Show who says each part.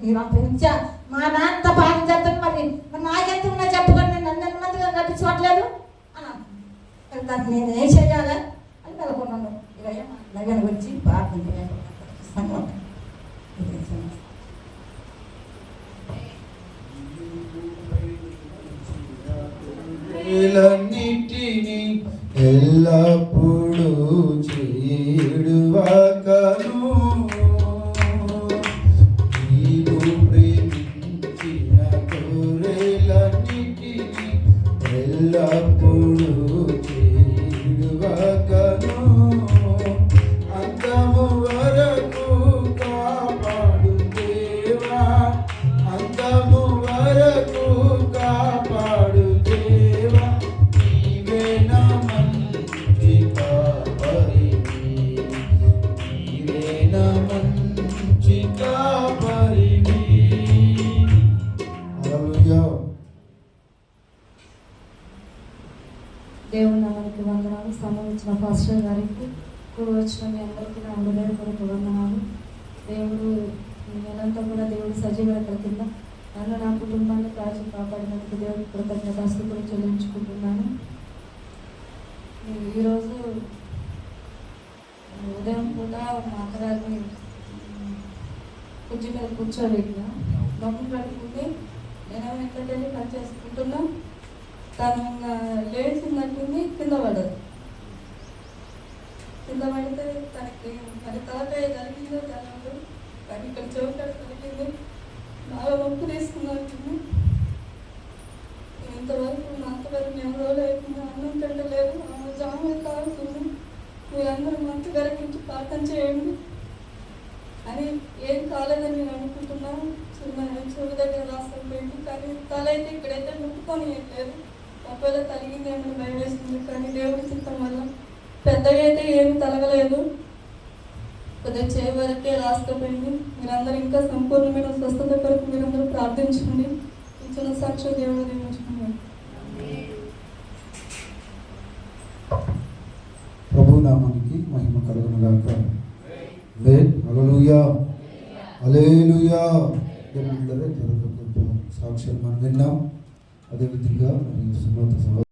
Speaker 1: నేను అంత మా నాన్న పాపం చేస్తాను మరి మరి నాకెంత ఉన్నా చెప్పకండి నేను నన్ను నెమ్మదిగా కట్టించుకోవట్లేదు అన్నాను మరి దానికి నేను ఏం చేయాలి అని నెలకొన్నాను ఇవయ్యా నగనికి వచ్చి ప్రార్థన చేయాలి సంగం
Speaker 2: ఎల్లప్పుడూ ఎల్లప్పుడూ
Speaker 3: దేవుని నామానికి వందనాలు. సంబంధించిన పాస్టర్ గారికి కూడా వచ్చిన మీ అందరికీ నా హృదయపూర్వక వందనాలు. దేవుడు నేనంతా కూడా దేవుడు సజీవత కింద నన్ను నా కుటుంబాన్ని కాచి కాపాడినందుకు దేవుడు కృతజ్ఞతాస్తుతులు చెల్లించుకుంటున్నాను. ఈరోజు ఉదయం పూట మా అత్తగారిని కుర్చీ మీద కూర్చోలేక మొక్కలు పెట్టుకుంటే నేను వెంటనే పని చేసుకుంటున్నాం. తను ఇంకా ఉన్నట్టుంది కింద పడదు కింద పడితే తనకి మరి తలకాయ జరిగిందో జరగదు కానీ ఇక్కడ చోట జరిగింది బాగా ఒప్పు తీసుకున్నట్టుంది ఇంతవరకు మా అత్తగారు నేను రోజులు అయిపోయింది అన్నం తింటలేదు. ఆమె జామ తాగుతుంది మీరందరూ మా అత్తగారి గురించి ప్రార్థన చేయండి అని ఏం కాలేదని నేను అనుకుంటున్నాను చిన్న చెవి దగ్గర రాసుకుపోయింది కానీ తల అయితే ఇక్కడైతే నొప్పుకొని లేదు. ఒకవేళ తలిగిందేమని భయం వేసింది? కానీ దేవుడి చిత్తం వల్ల పెద్దగా అయితే ఏమి తలగలేదు. కొద్దిగా చేయి వరకే రాసుకుపోయింది మీరందరూ ఇంకా సంపూర్ణమైన స్వస్థత కొరకు మీరందరూ ప్రార్థించండి. ఇచ్చిన సాక్షి దేవుడు దీవించుకున్నాను
Speaker 2: నామానికి మహిమ కలుగును గాక అలలుయా అలేలుయా దేవుని సాక్ష్యం మనం విన్నాం అదేవిధంగా మరి